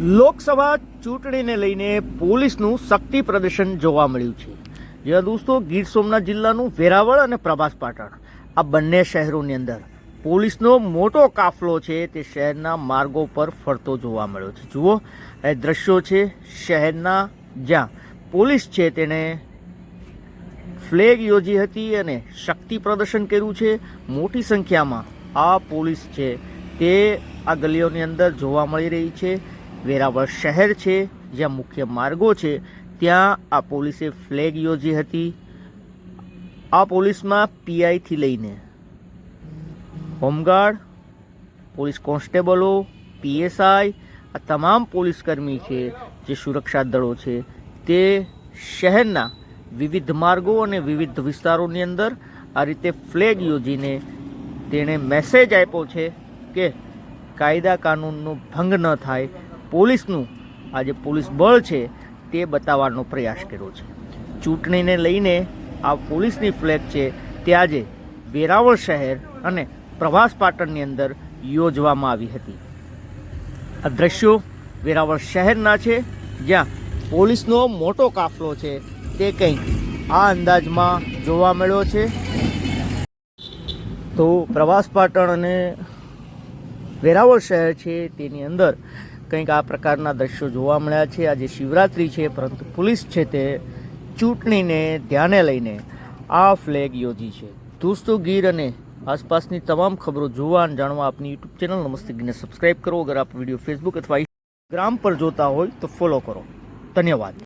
લોકસભા ચૂંટણીને લઈને પોલીસનું શક્તિ પ્રદર્શન જોવા મળ્યું છે. જ્યાં દોસ્તો, ગીર સોમનાથ જિલ્લાનું વેરાવળ અને પ્રભાસ પાટણ. આ બંને શહેરોની અંદર પોલીસનો મોટો કાફલો છે તે શહેરના માર્ગો પર ફરતો જોવા મળ્યો છે. જુઓ એ દ્રશ્યો છે શહેરના જ્યાં પોલીસ છે તેણે ફ્લેગ યોજી હતી અને શક્તિ પ્રદર્શન કર્યું છે. મોટી સંખ્યામાં આ પોલીસ છે તે આ ગલીઓની અંદર જોવા મળી રહી છે. વેરાવળ શહેર છે, જ્યાં મુખ્ય માર્ગો છે, ત્યાં આ પોલીસે ફ્લેગ યોજી હતી. આ પોલીસમાં પીઆઈથી લઈને હોમગાર્ડ, પોલીસ કોન્સ્ટેબલો, પીએસઆઈ, આ તમામ પોલીસ કર્મી છે, જે સુરક્ષા દળો છે, તે શહેરના વિવિધ માર્ગો અને વિવિધ વિસ્તારોની અંદર આ રીતે ફ્લેગ યોજીને તેણે મેસેજ આપ્યો છે કે કાયદા કાનૂનનો ભંગ ન થાય પોલીસનું આ જે પોલીસ બળ છે તે બતાવવાનો પ્રયાસ કર્યો છે. ચૂંટણીને લઈને આ પોલીસની ફ્લેગ છે તે આજે વેરાવળ શહેર અને પ્રભાસ પાટણની અંદર યોજવામાં આવી હતી. આ દ્રશ્યો વેરાવળ શહેરના છે, જ્યાં પોલીસનો મોટો કાફલો છે તે કંઈક આ અંદાજમાં જોવા મળ્યો છે. તો પ્રવાસ પાટણ અને વેરાવળ શહેર છે તેની અંદર કંઈક આ પ્રકારના દ્રશ્યો જોવા મળ્યા છે. આજે શિવરાત્રિ છે, પરંતુ પોલીસ છે તે ચૂંટણીને ધ્યાને લઈને આ ફ્લેગ યોજી છે. દોસ્તો, ગીર અને આસપાસની તમામ ખબરો જોવા અને જાણવા આપની યુટ્યુબ ચેનલ નમસ્તે ગીરને સબસ્ક્રાઇબ કરો. અગર આપ વીડિયો ફેસબુક અથવા ઇન્સ્ટાગ્રામ પર જોતા હોય તો ફોલો કરો. ધન્યવાદ.